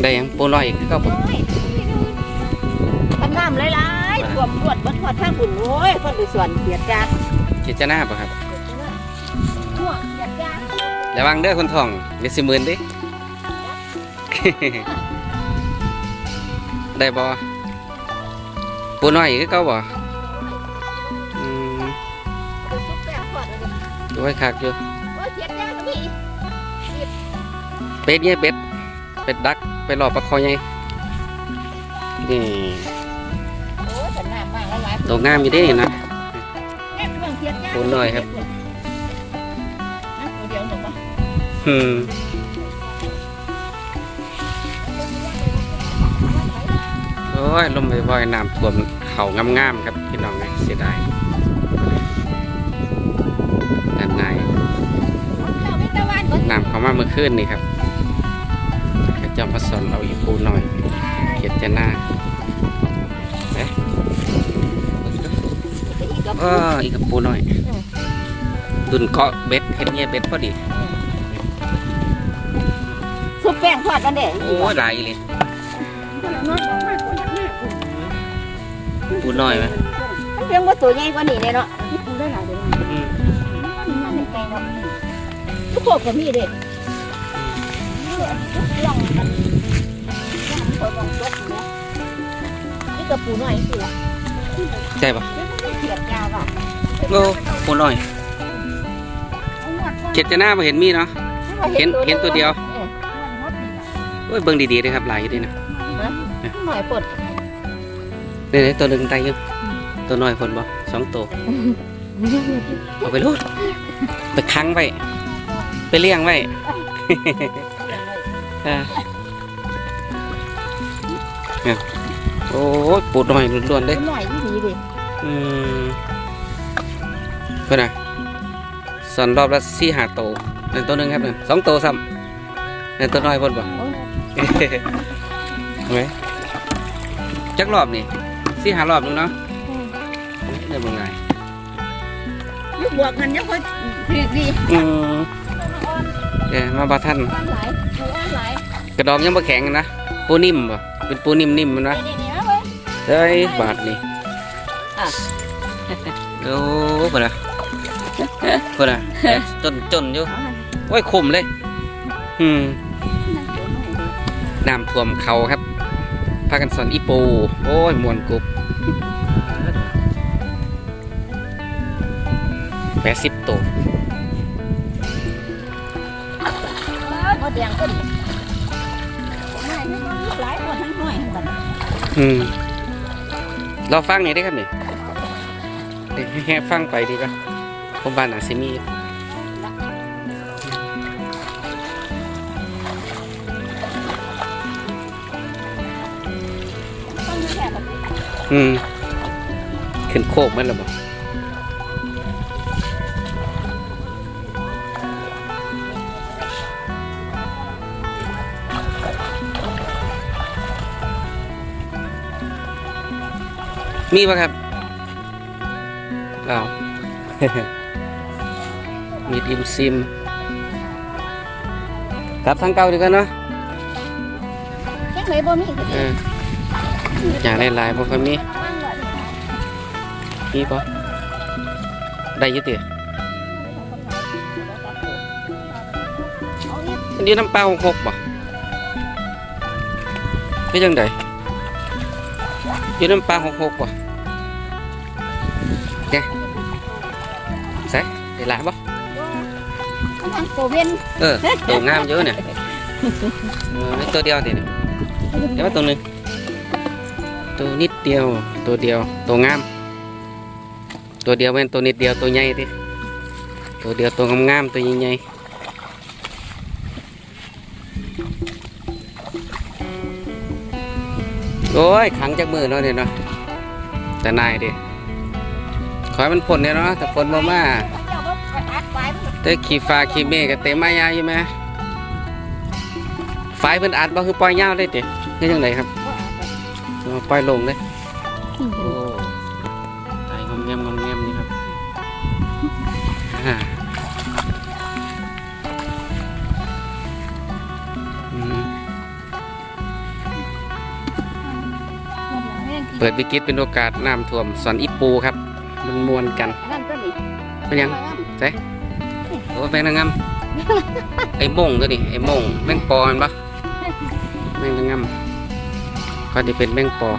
ได้หยังปูน้อยอีกคือเก็บ่มันน้ำหลายๆท่วมรวดบัดทอดทางบุญโอ้ยคนไปสวนเกียดจ้าคิดจะหน้าบ่ครับทั่วเกียดจ้าระวังเด้อคนทองเดี๋ยวสิหมื่นเดิ ได้บ่ปูน้อยอีกคือเก่าบ่อืมไปซุปแป้งทอดเลยโอ้ยคักอยู่โอ้ยเกียดจ้าก็มีอีกเป็ดเนี่ยเป็ด เป็ดดัก ไปรอบปลาคอใหญ่นี่โอ้ยแต่น้ำมากหลายๆตกงามอยู่เด้นี่นะแม่เพิ่งเกียดจ้าปูน้อยครับนะตัวเดียวหนึ่งปะอืมโอ้ยลมบ่อยๆน้ำท่วมเขางามๆครับพี่น้องเนี่ยเสียดายด้านในเจ้าไม่ตะวันเบิดน้ำเขามาเมื่อคืนนี่ครับกระ จอมพระสนเอาอีปูหน่อย เขียดจะหน้าเอ๊ะอีกกับเอออีกกับปูหน่อยดุนเกาะเบ็ดเห็ดเนี่ยเบ็ดพอดีซุปแป้งทอดกันเด้โอ้ยหลายอีเลยปูหน่อยไหมมันเพียงว่าตัวใหญ่กว่านี้เลยเนาะนี่ปูได้หลายเด้ออืมมันใหญ่เนาะทุกพวกก็มีเด้ล องกันลองคนลองจบนะนี่กับปูน้อยสิล่ะใช่ปะเขียดยาวอะโอ้ปูหน่อยเขียดจะหน้าไ่เห็นมีเนาะเห็นเห็นตัวเดียวโอ้ยเบิ่งดีๆเลยครับหลายอยู่ดีนะหน่อยปดนี่ๆตัวหนึ่งตายอยังตัวน้อยคนบ่สองตัวเอาไปรูดไปค้างไว้ ไปเลี้ยงไว้ อ่าเนี่ยโอ้ยปูหน่อยล้วนๆเลยหน่อยที่ดีดิอืมเพื่อนน่ะสอนรอบละสี่หาโตวนั่นตัวหนึ่งครับนั่นสองโตวซ้ำนั่นตัวน้อยพ่นบ่เห็นไหมจักรอบนี่สี่หารอบนึงเนาะเดี๋ยวเบิ่งไงลูกบวกกันยังค่อยดีดีอืมเดี๋ยวมาบาท่านอ่อนหลายปูอ่อนหลาย กระดองยังบ่แข็งนะปูนิ่มบ่เป็นปูนิ่มๆมันวะนี่นี่นะเว้ยเฮ้ยบาทนี่อะโอ้เพื่อนน่ะเพื่อนน่ะจนจนอยู่โอ้ยคมเลยอืมน้ำท่วมเขาครับพากันสอนอีปู โอ้ยมวนกรุบแปดสิบตัว หมดแดงขึ้นไม่ไม่หลายคนทั้งห้อยทั้งบันอืมเราฟังนี่ได้ครับนี่เดี๋ยวให้แค่ฟังไปดีกว่าผมบ้านหนังซิมีอยู่ต้องแค่แบบอืมขึ้นโคกมันแล้ว มีปะครับเอามีดอิมซิมกลับทางเก่าดีกันเนาะแค่ไหนบ่มีก็เอดีออย่างหลายๆบ่ค่อยมีว่างเลยมีปะได้อยุติเอาอีกมันอยู่น้ำเปล่าหกบ่คือจังได อยู่น้ำปลาหกหกบ่แกใส่ได้หลายบ่กำลังโซเวียนเออตัวงามเยอะเนี่ยเออนี่ตัวเดียวติ โอ้ยขังจากมือเนาะเนี่ยเนาะแต่นายดิขอให้มันผลเนี่ยเนาะแต่ฝนบ่มาเจ้าบ่อัดไว้มันแต่ขี่ฟ้าขี่เมฆก็เต็มมายาอยู่ไหมไฟเพิ่นอัดบ่คือปล่อยยาวเลยติคือจังไดครับบ่อัดไว้เอาปล่อยลงเลยโอ้ตายงอมแงมงอมแงมนี่ครับ เปิดวิกฤตเป็นโอกาสน้ำท่วมสอนอีปูครับ มันมวนกันนั่นก็นี่เป็นหยังใช่โอ้แมงนางงามไอ้โมงตัวนี้ไอ้โมงแมงปอมันปะแมงนางงามก็จะเป็นแมงปอ